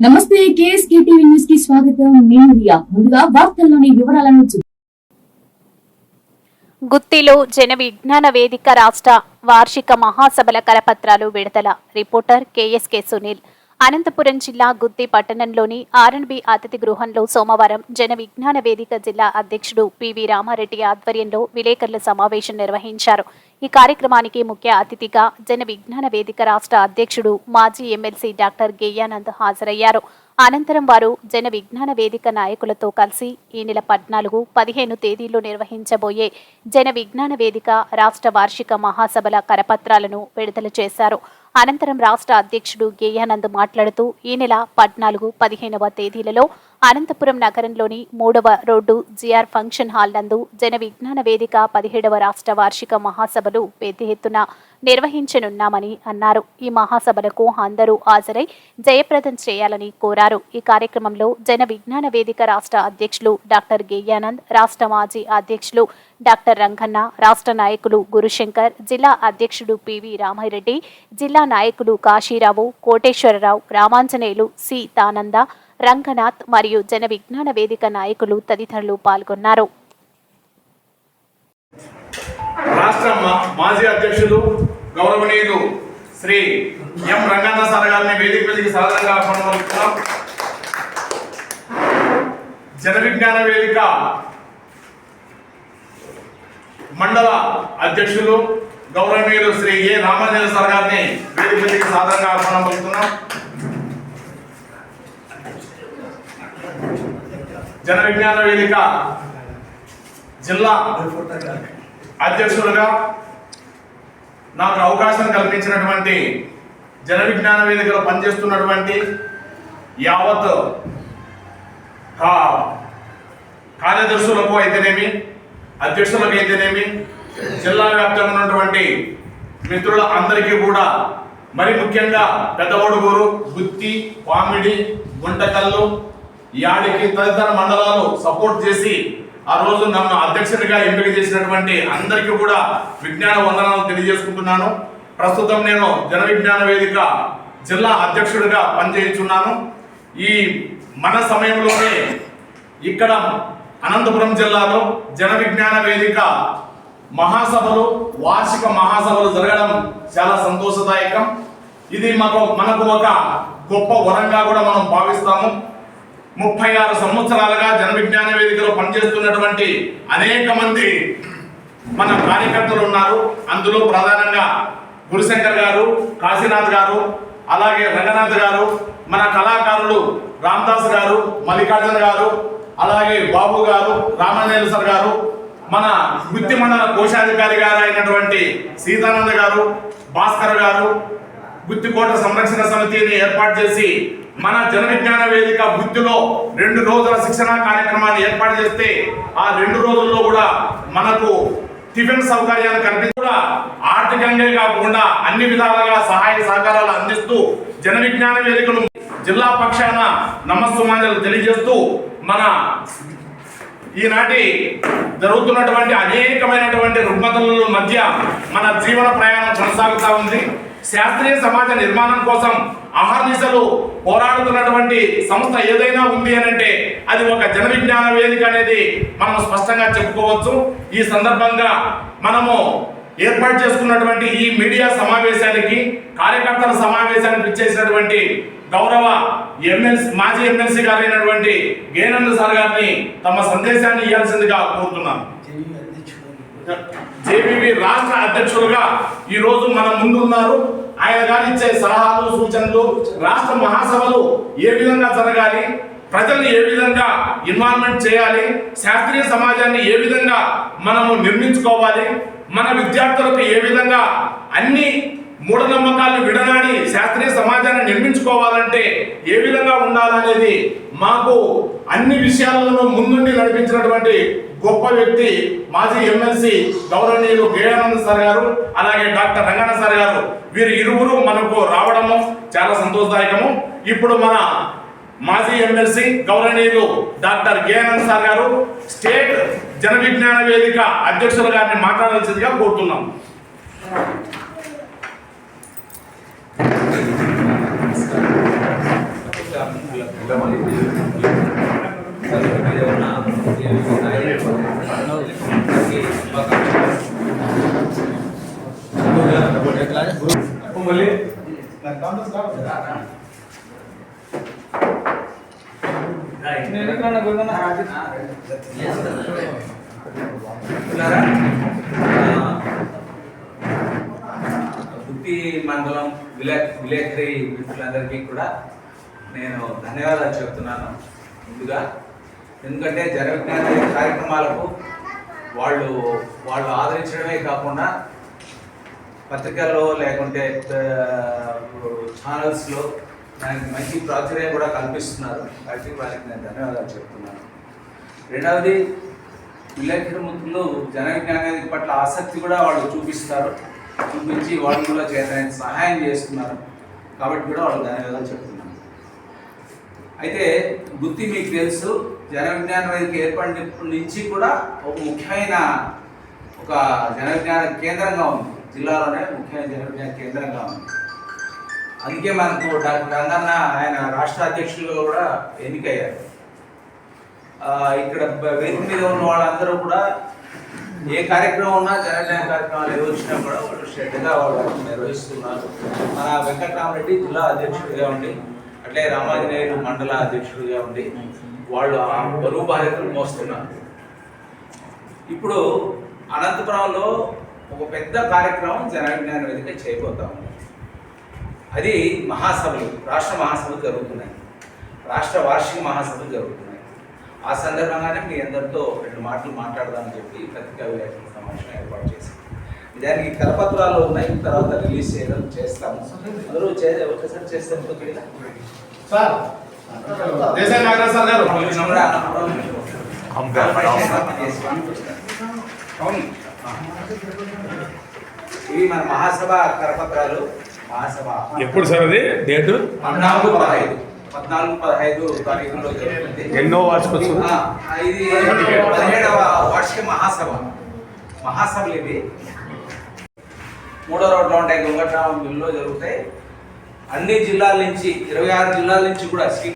నమస్తే KSK TV న్యూస్కి స్వాగతం. నేను రియా. ముందుగా వార్తల్లోని వివరాలను గుత్తిలో జన విజ్ఞాన వేదిక రాష్ట్ర వార్షిక మహాసభల కరపత్రాలు విడుదల. Reporter KSK Sunil. అనంతపురం జిల్లా గుత్తి పట్టణంలోని ఆర్ఎన్బి అతిథి గృహంలో సోమవారం జన విజ్ఞాన వేదిక జిల్లా అధ్యక్షుడు పివి రామారెడ్డి ఆధ్వర్యంలో విలేకరుల సమావేశం నిర్వహించారు. ఈ కార్యక్రమానికి ముఖ్య అతిథిగా జన విజ్ఞాన వేదిక రాష్ట్ర అధ్యక్షుడు మాజీ ఎమ్మెల్సీ డాక్టర్ గేయానంద్ హాజరయ్యారు. అనంతరం వారు జన విజ్ఞాన వేదిక నాయకులతో కలిసి ఈ నెల పద్నాలుగు పదిహేను తేదీల్లో నిర్వహించబోయే జన విజ్ఞాన వేదిక రాష్ట్ర వార్షిక మహాసభల కరపత్రాలను విడుదల చేశారు. అనంతరం రాష్ట్ర అధ్యక్షుడు గేయానంద్ మాట్లాడుతూ ఈ నెల పద్నాలుగు పదిహేనవ తేదీలలో అనంతపురం నగరంలోని మూడవ రోడ్డు జిఆర్ ఫంక్షన్ హాల్ నందు జన విజ్ఞాన వేదిక పదిహేడవ రాష్ట్ర వార్షిక మహాసభలు పెద్ద ఎత్తున నిర్వహించనున్నామని అన్నారు. ఈ మహాసభలకు అందరూ హాజరై జయప్రదం చేయాలని కోరారు. ఈ కార్యక్రమంలో జన విజ్ఞాన వేదిక రాష్ట్ర అధ్యక్షులు డాక్టర్ గేయానంద్ రాష్ట్ర మాజీ అధ్యక్షులు డాక్టర్ రంగన్న రాష్ట్ర నాయకులు గురుశంకర్ జిల్లా అధ్యక్షుడు పివి రామారెడ్డి జిల్లా నాయకులు కాశీరావు కోటేశ్వరరావు రామాంజనేయులు సి. తానంద రంగనాథ్ మరియు జన విజ్ఞాన వేదిక నాయకులు తదితరులు పాల్గొన్నారు. రాష్ట్ర మాజీ అధ్యక్షులు గౌరవనీయులు శ్రీ ఎం రంగన్న సార్ గారిని వేదిక మీదకి సాధారణంగా ఆహ్వానిస్తున్నాం జన విజ్ఞాన వేదిక మండల అధ్యక్షులు గౌరవనీయులు శ్రీ ఏ రామాంజన సార్ గారిని వేదిక మీదకి సాధారణంగా ఆహ్వానం పలుకుతున్నాం జన విజ్ఞాన వేదిక జిల్లా అధ్యక్షులుగా నాకు అవకాశం కల్పించినటువంటి జన విజ్ఞాన వేదికలో పనిచేస్తున్నటువంటి యావత్ కార్యదర్శులకు అయితేనేమి అధ్యక్షులకు అయితేనేమి జిల్లా వ్యాప్తంగా ఉన్నటువంటి మిత్రుల అందరికీ కూడా మరి ముఖ్యంగా పెద్దవడుగూరు గుత్తి పామిడి గుంటకల్లు యాడికి తదితర మండలాలు సపోర్ట్ చేసి ఆ రోజు నన్ను అధ్యక్షుడిగా ఎంపిక చేసినటువంటి అందరికీ కూడా విజ్ఞాన వందనాలు తెలియజేసుకుంటున్నాను. ప్రస్తుతం నేను జన విజ్ఞాన వేదిక జిల్లా అధ్యక్షుడిగా పనిచేయుచున్నాను. ఈ మన సమయంలోనే ఇక్కడ అనంతపురం జిల్లాలో జన విజ్ఞాన వేదిక మహాసభలు వార్షిక మహాసభలు జరగడం చాలా సంతోషదాయకం. ఇది మాకు మనకు ఒక గొప్ప వరంగా కూడా మనం భావిస్తాము. ముప్పై ఆరు సంవత్సరాలుగా జన విజ్ఞాన వేదికలో పనిచేస్తున్నటువంటి అనేక మంది మన కార్యకర్తలు ఉన్నారు. అందులో ప్రధానంగా గురుశంకర్ గారు కాశీనాథ్ గారు అలాగే రంగనాథ్ గారు మన కళాకారులు రామదాస్ గారు మల్లికార్జున గారు అలాగే బాబు గారు రామాంజనేయులు సార్ గారు మన వృత్తి మండల కోశాధికారి గారు అయినటువంటి సీతానంద గారు భాస్కర్ గారు గుత్తికోట సంరక్షణ సమితిని ఏర్పాటు చేసి మన జన విజ్ఞాన వేదిక వృత్తిలో రెండు రోజుల శిక్షణ కార్యక్రమాన్ని ఏర్పాటు చేస్తే ఆ రెండు రోజుల్లో కూడా మనకు టిఫిన్ సౌకర్యాలు కల్పించి కూడా ఆర్థికంగా కాకుండా అన్ని విధాలుగా సహాయ సహకారాలు అందిస్తూ జన విజ్ఞాన వేదికను జిల్లా పక్షాన నమస్సుమాంజలు తెలియజేస్తూ మన ఈనాటి జరుగుతున్నటువంటి అనేకమైనటువంటి రుగ్మతల మధ్య మన జీవన ప్రయాణం కొనసాగుతూ ఉంది. శాస్త్రీయ సమాజ నిర్మాణం కోసం అహర్నిశలు పోరాడుతున్నటువంటి సంస్థ ఏదైనా ఉంది అని అంటే అది ఒక జన విజ్ఞాన వేదిక అనేది మనం స్పష్టంగా చెప్పుకోవచ్చు. ఈ సందర్భంగా మనము ఏర్పాటు చేసుకున్నటువంటి ఈ మీడియా సమావేశానికి కార్యకర్తల సమావేశానికి ఇచ్చేసినటువంటి గౌరవ ఎమ్మెల్సీ మాజీ ఎమ్మెల్సీ గారైనటువంటి గేనంద సార్ గారిని తమ సందేశాన్ని ఇవ్వాల్సిందిగా కోరుతున్నాను. జేబీబీ రాష్ట్ర అధ్యక్షులుగా ఈ రోజు మన ముందు ఉన్నారు ఆయన గారు ఇచ్చే సలహాలు సూచనలు రాష్ట్ర మహాసభలు ఏ విధంగా జరగాలి ప్రజల్ని ఏ విధంగా ఇన్వాల్వ్మెంట్ చేయాలి శాస్త్రీయ సమాజాన్ని ఏ విధంగా మనము నిర్మించుకోవాలి మన విద్యార్థులకు ఏ విధంగా అన్ని మూఢనమ్మకాలు విడనాడి శాస్త్రీయ సమాజాన్ని నిర్మించుకోవాలంటే ఏ విధంగా ఉండాలనేది మాకు అన్ని విషయాలను ముందుండి నడిపించినటువంటి గొప్ప వ్యక్తి మాజీ ఎమ్మెల్సీ గౌరవనీయులు గేయానంద సార్ గారు అలాగే డాక్టర్ రంగన్న సార్ గారు. వీరు ఇరువురు మనకు రావడము చాలా సంతోషదాయకము. ఇప్పుడు మన మాజీ ఎమ్మెల్సీ గౌరవనీయులు doctor Geyanand sir garu state Jana Vignana Vedika అధ్యక్షుల గారిని మాట్లాడాల్సిందిగా కోరుతున్నాం గుత్తి మండలం విలేకరి మిత్రులందరికీ కూడా నేను ధన్యవాదాలు చెప్తున్నాను. ముందుగా ఎందుకంటే జనవిజ్ఞాన కార్యక్రమాలకు వాళ్ళు వాళ్ళు ఆదరించడమే కాకుండా పత్రికల్లో లేకుంటే ఛానల్స్లో దానికి మంచి ప్రాచుర్యం కూడా కల్పిస్తున్నారు. కాబట్టి వారికి నేను ధన్యవాదాలు చెప్తున్నాను. రెండవది విలేకరు మిత్రులు జన విజ్ఞానానికి పట్ల ఆసక్తి కూడా వాళ్ళు చూపిస్తారు. చూపించి వాళ్ళు కూడా చేయడానికి సహాయం చేస్తున్నారు. కాబట్టి కూడా వాళ్ళు ధన్యవాదాలు చెప్తున్నారు అయితే గుత్తి మీకు తెలుసు జన విజ్ఞాన వేదిక ఏర్పడినప్పటి నుంచి కూడా ఒక ముఖ్యమైన ఒక జన విజ్ఞాన కేంద్రంగా ఉంది. జిల్లాలోనే ముఖ్యమైన జన విజ్ఞాన కేంద్రంగా ఉంది. అందుకే మనకు డాక్టర్ గంగన్న ఆయన రాష్ట్ర అధ్యక్షులుగా కూడా ఎన్నికయ్యారు. ఇక్కడ వేదిక మీద ఉన్న వాళ్ళందరూ కూడా ఏ కార్యక్రమం ఉన్నా జనజన కార్యక్రమాలు ఏ వచ్చినా కూడా వాళ్ళు శ్రద్ధగా వాళ్ళు నిర్వహిస్తున్నారు. మన వెంకటరామరెడ్డి జిల్లా అధ్యక్షుడిగా ఉండి అట్లే రామాంజనేయులు మండల అధ్యక్షుడిగా ఉండి వాళ్ళు ఆ బరువు బాధ్యతలు మోస్తున్నారు. ఇప్పుడు అనంతపురంలో ఒక పెద్ద కార్యక్రమం జనవిజ్ఞాన వేదిక చేయబోతాము అది మహాసభలు రాష్ట్ర మహాసభలు జరుగుతున్నాయి. రాష్ట్ర వార్షిక మహాసభలు జరుగుతున్నాయి. ఆ సందర్భంగానే మీ అందరితో రెండు మాటలు మాట్లాడదామని చెప్పి పత్రికా విలేకరుల సమావేశం ఏర్పాటు చేశాం. దానికి కరపత్రాలు ఉన్నాయి తర్వాత రిలీజ్ చేయడం చేస్తాము. అందరూ చే ఒకసారి చేస్తాం. సార్. దేశాయి నాగరాజ్ సార్ గారు. కూడా అనంతపురం అవును. ఇవి మన మహాసభ కరపత్రాలు. మహాసభ ఎప్పుడు సార్ అది? డేటు? పద్నాలుగు పదహైదు. పద్నాలుగు పదహైదు తారీఖులో జరుగుతుంది. ఎన్నో వార్షికోత్సవం? ఆ, ఇది పదిహేడవ వార్షిక మహాసభ. మహాసభలు ఇవి. మూడో రోడ్లో ఉంటాయి. గొంగట్రామ మిల్లులో జరుగుతాయి. అన్ని జిల్లాల నుంచి ఇరవై ఆరు జిల్లాల నుంచి కూడా శ్రీ